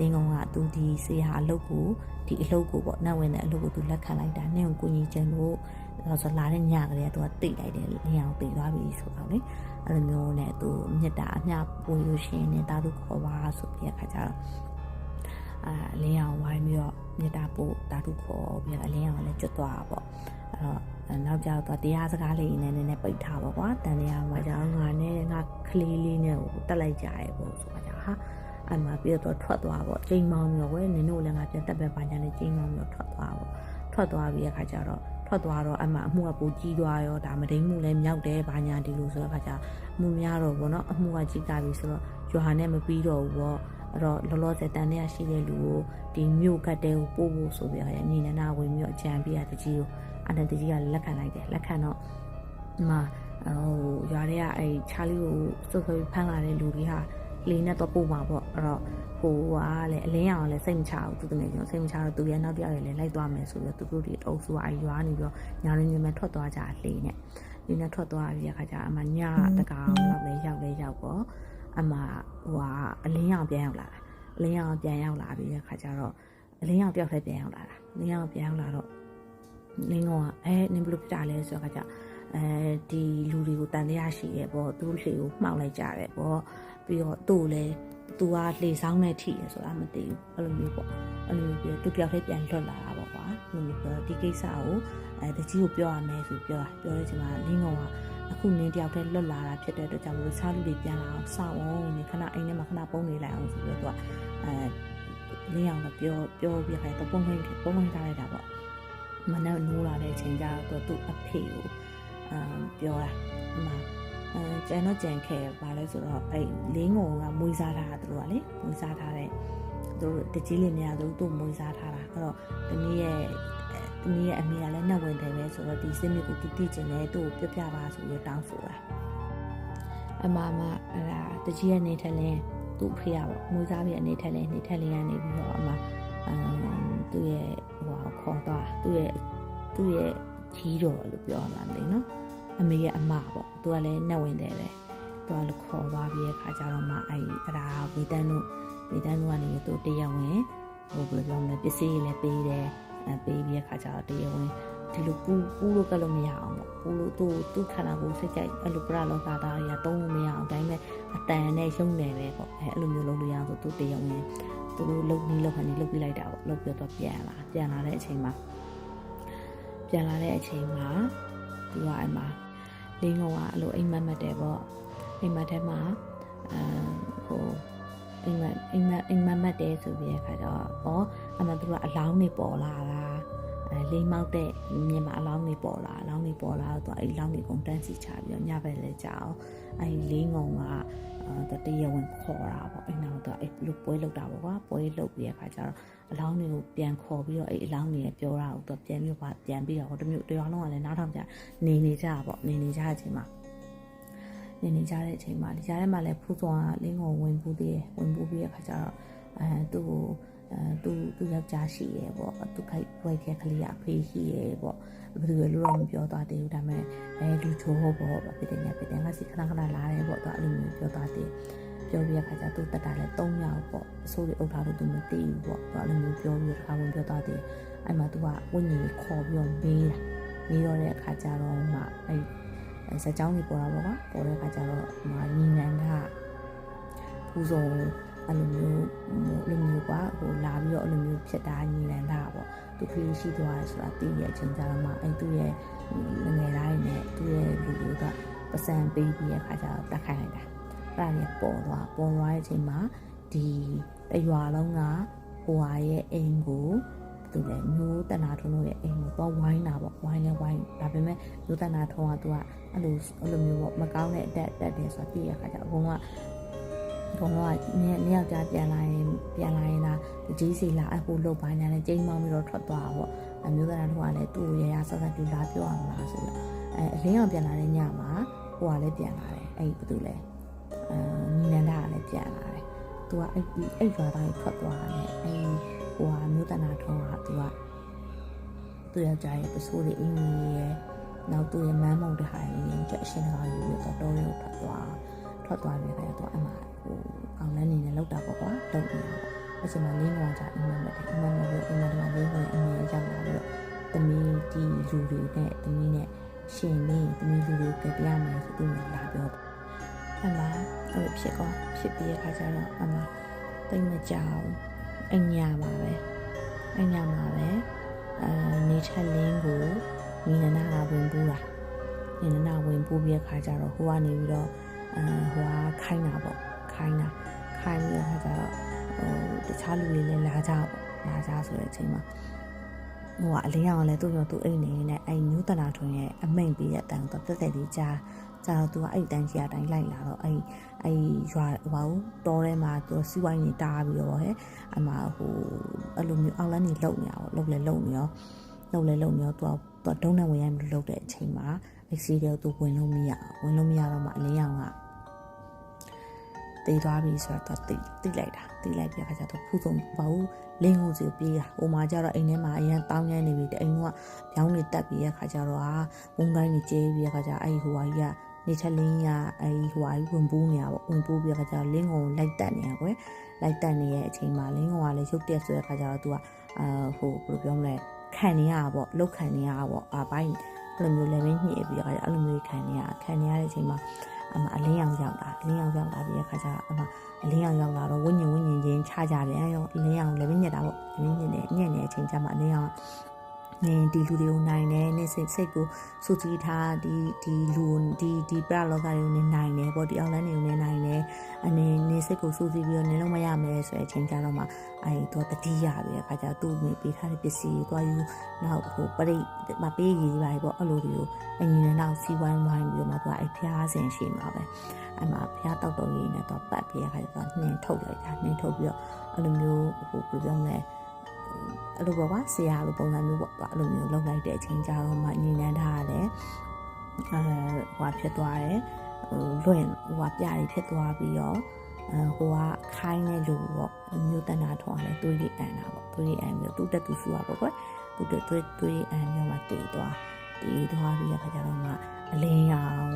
လင်းကုံကသူဒီဆေးဟာအလုပ်ကိုဒီအလုပ်ကိုပေါ့နတ်ဝင်တဲ့အလုပ်ကိုသူလက်ခံလိုက်တာနင့်ကိုကိုကြီးချင်လို့ဒါဆိုလာတဲ့ညကလေးကသူကတိတ်လိုက်တယ်လင်းအောင်တိတ်သွားပြီဆိုတော့လေအဲ့လိုမျိုးနဲ့သူမြတ်တာအမျှပွေလို့ရှိရင်တာသူခေါ်ပါဆိုပြီးအခါကျတော့အာလင်းအောင်ဝိုင်းပြီးတော့မြတ်တာပို့တာသူခေါ်ပြီးတော့အလင်းအောင်လည်းကျွတ်သွားတာပေါ့အဲ့တော့နောက်ကျတော့တရားစကားလေးနဲ့နည်းနည်းပိတ်ထားပါကွာတန်တရားမှာကျတော့ငါနဲ့ငါကလေးလေးနဲ့တက်လိုက်ကြရဲပေါ့ဆိုတော့ဟာ အမှပြီးတော့ထွက်သွားပေါ့ချိန်မောင်းမျိုးဝဲနင်တို့လည်းငါပြန်တက်ပဲပါညာနဲ့ချိန်မောင်းမျိုးထွက်သွားပေါ့ထွက်သွားပြီးအခါကျတော့ထွက်သွားတော့အမှအမှုကပူကြီးသွားရောဒါမဒိန်မှုလည်းမြောက်တယ်ဘာညာဒီလိုဆိုတော့အခါကျမှုများတော့ဗောနော်အမှုကကြီးကြပြီဆိုတော့ယွာနဲ့မပြီးတော့ဘူးပေါ့အဲ့တော့လောလောဆယ်တန်တဲ့ရှိတဲ့လူကိုဒီမြို့ကတ်တဲကိုပို့ဖို့ဆိုပြီးတော့ညီနနာဝင်ပြီးတော့အကြံပေးရတကြီးကိုအန်တကြီးကလက်ခံလိုက်တယ်လက်ခံတော့ဒီမှာဟိုရွာတွေကအဲချာလီကိုစုပ်ပြီးဖမ်းလာတဲ့လူတွေဟာ လေနဲ့တော့ပို့မှာပေါ့အဲ့တော့ဟိုကလည်းအလင်းအောင်လည်းစိတ်မချဘူးသူတကယ်ကျွန်တော်စိတ်မချတော့သူရဲ့နောက်တစ်ယောက်လည်းလိုက်သွားမယ်ဆိုပြီးတော့သူတို့တွေအုပ်စုကအဲရွာနေပြီးတော့ညာရင်းညမဲ့ထွက်သွားကြလေနဲ့လေနဲ့ထွက်သွားပြီးတဲ့ခါကျအမညတကောင်တော့လည်းရောက်လဲရောက်ပေါ့အမဟိုကအလင်းအောင်ပြန်ရောက်လာတာအလင်းအောင်ပြန်ရောက်လာပြီးတဲ့ခါကျတော့အလင်းအောင်တယောက်တည်းပြန်ရောက်လာတာအလင်းအောင်ပြန်ရောက်လာတော့လင်းကောင်ကအဲနင်ဘလို့ဖြစ်တာလဲဆိုတော့ခါကျအဲဒီလူတွေကိုတန်တရားရှိရဲ့ပေါ့သူတို့လေကိုမှောက်လိုက်ကြတယ်ပေါ့ ပြီးတော့သူ့လည်းသူကလေဆောင်နဲ့ထိရဆိုတာမသိဘူးအဲ့လိုမျိုးပေါ့အဲ့လိုမျိုးပြီးသူတယောက်တည်းပြန်လွတ်လာတာပေါ့ကွာအဲ့လိုမျိုးပြောဒီကိစ္စကိုအဲတကြီးကိုပြောရမယ်ဆိုပြောတာပြောတဲ့အချိန်မှာလင်းကောင်ကအခုနင်းတယောက်တည်းလွတ်လာတာဖြစ်တဲ့အတွက်ကြောင့်မလို့စားလူတွေပြန်လာအောင်စောင့်အောင်နေခဏအိမ်ထဲမှာခဏပုံနေလိုက်အောင်ဆိုပြီးတော့သူကအဲလင်းအောင်တော့ပြောပြောပြခိုင်းတော့ပုံခွင့်ပုံခွင့်ထားလိုက်တာပေါ့မနဲ့နိုးလာတဲ့အချိန်ကျတော့သူအဖေကိုအာပြောတာအမှ အဲကျန်တော့ကြံခဲ့ပါလဲဆိုတော့အဲလင်းငုံကမွေးစားထားတာသူတို့ကလေမွေးစားထားတဲ့သူတို့တကြီးလေးများသူတို့မွေးစားထားတာအဲ့တော့တနည်းရဲ့တနည်းရဲ့အမေကလည်းနှက်ဝင်တယ်ပဲဆိုတော့ဒီစစ်မြစ်ကိုသူတိကျင်တယ်သူ့ကိုပြပြပါဆိုပြီးတောင်းဆိုတာအမမအဲ့ဒါတကြီးရဲ့နေထက်လင်းသူ့ဖေရပေါ့မွေးစားပြီးအနေထက်လင်းနေထက်လင်းကနေပြီးတော့အမအမ်သူ့ရဲ့ဟိုခေါ်သွားသူ့ရဲ့သူ့ရဲ့ကြီးတော်လို့ပြောရမှာလေနော် အမေရဲ့အမပေါ့သူကလည်းနှက်ဝင်တယ်ပဲသူကလည်းခေါ်သွားပြီးတဲ့ခါကျတော့မှအဲ့အဲ့ဒါဝေတန်းတို့ဝေတန်းတို့ကနေသူတရားဝင်ဟိုဘယ်လိုပြောမလဲပစ္စည်းတွေလည်းပေးတယ်အဲပေးပြီးတဲ့ခါကျတော့တရားဝင်ဒီလိုပူပူလို့ကလို့မရအောင်ပေါ့ပူလို့သူသူခန္ဓာကိုယ်စိတ်ကြိုက်အဲ့လိုပရလောကသားတွေကတုံးလို့မရအောင်ဒါပေမဲ့အတန်နဲ့ရုံနေပဲပေါ့အဲအဲ့လိုမျိုးလုပ်လို့ရအောင်ဆိုသူတရားဝင်သူတို့လုံနေလောက်ခဏနေလုပ်ပြလိုက်တာပေါ့လုပ်ပြတော့ပြန်လာပြန်လာတဲ့အချိန်မှာပြန်လာတဲ့အချိန်မှာသူကအဲ့မှာ လင်းကောင်ကအဲ့လိုအိမ်မက်မက်တယ်ပေါ့အိမ်မက်ထဲမှာအဲဟိုအိမ်မက်အိမ်မက်အိမ်မက်မက်တယ်ဆိုပြီးတဲ့ခါကျတော့ဩအမှသူကအလောင်းတွေပေါ်လာတာ အဲလိမ့်မောက်တဲ့မြင်မှာအလောင်းတွေပေါ်လာအလောင်းတွေပေါ်လာတော့အဲ့လောင်းတွေကုန်တန်းစီချပြီးတော့ညဘက်လဲကြအောင်အဲ့လင်းကောင်ကအဲတရားဝင်ခေါ်တာပေါ့အဲ့နောက်တော့အဲ့လိုပွဲလောက်တာပေါ့ကွာပွဲလောက်ပြီးတဲ့ခါကျတော့အလောင်းတွေကိုပြန်ခေါ်ပြီးတော့အဲ့အလောင်းတွေပြောတာကိုတော့ပြန်ပြီးတော့ပြန်ပြီးတော့ဟိုတမျိုးတရားလုံးကလည်းနားထောင်ကြနေနေကြပေါ့နေနေကြတဲ့အချိန်မှာနေနေကြတဲ့အချိန်မှာဒီကြားထဲမှာလည်းဖူးဆောင်ကလင်းကိုဝင်ပူးသေးတယ်ဝင်ပူးပြီးတဲ့ခါကျတော့အဲသူ့ကို အဲသူသူယောက်ျားရှိရပေါ့သူခိုက်ဝိုက်တဲ့ကလေးကအဖေရှိရပေါ့ဘယ်သူလဲလို့တော့မပြောသွားသေးဘူးဒါပေမဲ့အဲလူချိုးဟောပေါ့ပြတဲ့ညပြတဲ့ငါစီခဏခဏလာတယ်ပေါ့သူအဲ့လိုမျိုးပြောသွားသေးပြောပြီးတဲ့ခါကျသူတက်တာလဲ3ယောက်ပေါ့အစိုးရအုပ်ထားလို့သူမသိဘူးပေါ့သူအဲ့လိုမျိုးပြောပြီးတော့တစ်ခါဝင်ပြောသွားသေးအဲ့မှာသူကဝိညာဉ်ခေါ်ပြီးတော့မေးတာမေးတော့တဲ့အခါကျတော့မှအဲ့စက်ကြောင်းကြီးပေါ်တာပေါ့ကွာပေါ်တဲ့အခါကျတော့မာညီနန်ကပူဇော် အဲ့လိုမျိုးဟိုလိုမျိုးကွာဟိုလာပြီးတော့အဲ့လိုမျိုးဖြစ်တာညီနန်တာပေါ့သူခရီးရှိသွားတယ်ဆိုတာသိရတဲ့အချိန်ကျတော့မှအဲ့သူ့ရဲ့ငယ်တိုင်းနဲ့သူ့ရဲ့လူတွေကပစံပေးပြီးတဲ့အခါကျတော့တက်ခိုင်းလိုက်တာအဲ့ဒါကြီးပေါ်သွားပေါ်သွားတဲ့အချိန်မှာဒီတရွာလုံးကဟိုဟာရဲ့အိမ်ကိုသူလည်းမျိုးတနာထုံးတို့ရဲ့အိမ်ကိုတော့ဝိုင်းတာပေါ့ဝိုင်းလဲဝိုင်းဒါပေမဲ့မျိုးတနာထုံးကသူကအဲ့လိုအဲ့လိုမျိုးပေါ့မကောင်းတဲ့အတက်တက်တယ်ဆိုတာသိရခါကျအကုန်က ဘုံကမြေမြေယောက်ျားပြန်လာရင်ပြန်လာရင်လားကြီးစီလာအခုလုတ်ပိုင်းညာနဲ့ကျိန်းမောင်းပြီးတော့ထွက်သွားတာပေါ့အမျိုးသားတို့ကလည်းသူ့ကိုရရဆက်ဆက်တူလာပြောအောင်လားဆိုတော့အဲအလင်းအောင်ပြန်လာတဲ့ညမှာဟိုကလည်းပြန်လာတယ်အဲ့ဘာတူလဲအဲညီနန္ဒကလည်းပြန်လာတယ်သူကအဲ့ဒီအဲ့ရွာသားကြီးထွက်သွားတယ်အဲ့ဟိုဟာမျိုးတနာထုံးကသူကသူ့ယောက်ျားရဲ့ပစိုးတွေအင်းကြီးရဲ့နောက်သူ့ရဲ့မန်းမုံတဟာရင်ကျအရှင်တကာယူပြီးတော့တော်ရုံထွက်သွားထွက်သွားပြီးခါကျတော့အမှ ဟိုအောင်လန်းနေနဲ့လောက်တာပေါ့ကွာလောက်နေတာပေါ့အချိန်မှာလင်းကောင်ကအိမ်မက်တယ်အိမ်မက်မယ်ပြီးအိမ်မက်တယ်မှာလင်းကောင်ရဲ့အမြင်ရောက်လာပြီးတော့သမီးဒီလူတွေနဲ့သမီးနဲ့ရှင်နေသမီးလူတွေကိုပြရမယ်ဆိုသူနဲ့လာပြောအမဟိုဖြစ်ကောဖြစ်ပြီးအခါကျတော့အမတိတ်မကြောက်အညာပါပဲအညာပါပဲအဲနေချက်လင်းကိုညီနနာကဝင်ပူးတာညီနနာဝင်ပူးပြီးအခါကျတော့ဟိုကနေပြီးတော့အဲဟိုကခိုင်းတာပေါ့ခိုင်းတာ ခိုင်းပြီးအခါကျတော့ဟိုတခြားလူတွေလည်းလာကြပေါ့လာကြဆိုတဲ့အချိန်မှာဟိုကအလင်းအောင်လည်းသူ့ရောသူ့အိမ်နေနဲ့အဲ့မျိုးတနာထွန်းရဲ့အမိန်ပေးတဲ့အတန်တော့တက်တက်လေးကြားကျတော့သူကအဲ့တန်းကြီးအတိုင်းလိုက်လာတော့အဲ့အဲ့ရွာဟိုတောထဲမှာသူစီးဝိုင်းနေတားပြီးတော့ဟဲ့အမဟိုအဲ့လိုမျိုးအောက်လန်းနေလုံနေရပေါ့လုံလဲလုံနေရောလုံလဲလုံနေရောသူကသူဒုံးနဲ့ဝင်ရမလို့လုံတဲ့အချိန်မှာအစီတွေသူဝင်လို့မရဝင်လို့မရတော့မှအလင်းအောင်က တေးသွားပြီဆိုတော့တိတိလိုက်တာတိလိုက်ပြခါကျတော့ဖူးဆုံးဘာလို့လင်းကိုစီပြေးတာဟိုမှာကျတော့အိမ်ထဲမှာအရန်တောင်းရမ်းနေပြီအိမ်ကပြောင်းနေတက်ပြီးရခါကျတော့အာဝုန်းတိုင်းကြီးကျဲပြီးရခါကျအဲ့ဟိုဟာကြီးကနေချက်လင်းရအဲ့ဟိုဟာကြီးဝင်ပူးနေရပေါ့ဝင်ပူးပြီးခါကျတော့လင်းကိုလိုက်တက်နေရကွယ်လိုက်တက်နေရဲ့အချိန်မှာလင်းကိုကလည်းရုပ်တက်ဆိုတဲ့ခါကျတော့ तू ကအာဟိုဘယ်လိုပြောမလဲခံနေရတာပေါ့လုတ်ခံနေရတာပေါ့အာဘိုင်းအဲ့လိုမျိုးလည်းမညှိပြီးတော့အဲ့လိုမျိုးခံနေရခံနေရတဲ့အချိန်မှာ အမအလင်းရောင်ရောက်တာအလင်းရောင်ရောက်လာပြီးတဲ့ခါကျတော့အမအလင်းရောင်ရောက်လာတော့ဝိညာဉ်ဝိညာဉ်ချင်းချကြတယ်အဲ့ရောအလင်းရောင်လည်းမညက်တာပေါ့အလင်းညက်နေညက်နေတဲ့အချိန်ကျမှအလင်းရောင် နင်ဒီလူတွေကိုနိုင်တယ်နင်စိတ်စိတ်ကိုစူးစီးထားဒီဒီလူဒီဒီပရလောကတွေကိုနင်နိုင်တယ်ပေါ့ဒီအောင်လန်းတွေကိုနင်နိုင်တယ်အနေနင်စိတ်ကိုစူးစီးပြီးတော့နင်လုံးမရမယ်ဆိုတဲ့အချိန်ကျတော့မှအဲတော့တတိယပဲအခါကျသူ့မိပေးထားတဲ့ပစ္စည်းတွေသွားယူနောက်ဟိုပရိမပေးကြီးပါပေါ့အဲ့လိုတွေကိုအညီနဲ့နောက်စီဝိုင်းဝိုင်းပြီးတော့မှသူကအဲဖျားစင်ရှိမှာပဲအဲ့မှာဖျားတောက်တော်ကြီးနဲ့တော့ပတ်ပြီးအခါကျတော့နှင်းထုတ်လိုက်တာနှင်းထုတ်ပြီးတော့အဲ့လိုမျိုးဟိုဘယ်လိုပြောမလဲ အဲ့လိုပေါ့ကွာဆရာလိုပုံစံမျိုးပေါ့အဲ့လိုမျိုးလုပ်လိုက်တဲ့အချိန်ကျတော့မှညီနန်းထားရတယ်အဲဟိုဖြစ်သွားတယ်ဟိုလွင့်ဟိုပြတွေဖြစ်သွားပြီးတော့အဲဟိုကခိုင်းတဲ့လူပေါ့မျိုးတနာထောင်းတယ်တွေးလေးအန်တာပေါ့တွေးလေးအန်ပြီးတော့သူ့တက်သူစုရပေါ့ကွယ်သူ့တက်တွေးတွေးအန်မျိုးမှာတည်သွားတည်သွားပြီးတဲ့ခါကျတော့မှအလင်းရောင်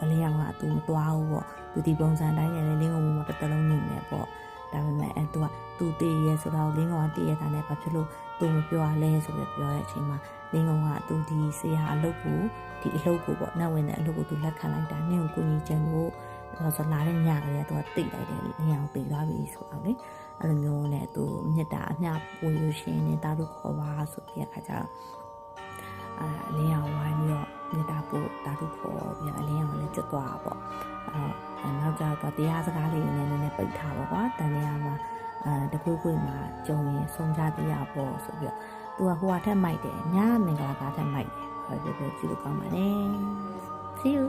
အလင်းရောင်ကသူမသွားဘူးပေါ့သူဒီပုံစံတိုင်းနဲ့လင်းကုန်မှာတစ်တလုံးနေနေပေါ့ ဒါပေမဲ့အဲသူကသူတည်ရဲဆိုတော့လင်းကောင်ကတည်ရတာနဲ့ဘာဖြစ်လို့သူမပြောရလဲဆိုပြီးပြောတဲ့အချိန်မှာလင်းကောင်ကသူဒီဆရာအလုပ်ကိုဒီအလုပ်ကိုပေါ့နောက်ဝင်တဲ့အလုပ်ကိုသူလက်ခံလိုက်တာနင့်ကိုကိုကြီးချင်လို့တော့ဆိုလာတဲ့ညကလေးကသူကတိတ်လိုက်တယ်လင်းအောင်ပြေးသွားပြီဆိုတော့လေအဲ့လိုမျိုးနဲ့သူမြစ်တာအမျှပွေလို့ရှိရင်တာတို့ခေါ်ပါဆိုပြီးအခါကျတော့အာလင်းအောင်ဝိုင်းပြီးတော့ မြစ်တာပို့တာတို့ခေါ်ပြီးအလင်းအောင်လည်းကျွတ်သွားတာပေါ့အဲ့တော့နောက်ကျတော့တရားစကားလေးနည်းနည်းနဲ့ပိတ်ထားပါကွာတန်တရားမှာအဲတခုခုမှာကြုံရင်ဆုံးကြတရားပေါ့ဆိုပြီးတော့သူကဟိုဟာထက်မိုက်တယ်ညမင်္ဂလာကားထက်မိုက်တယ်ဟောပြောပြောကြည့်လို့ကောင်းပါလေ See you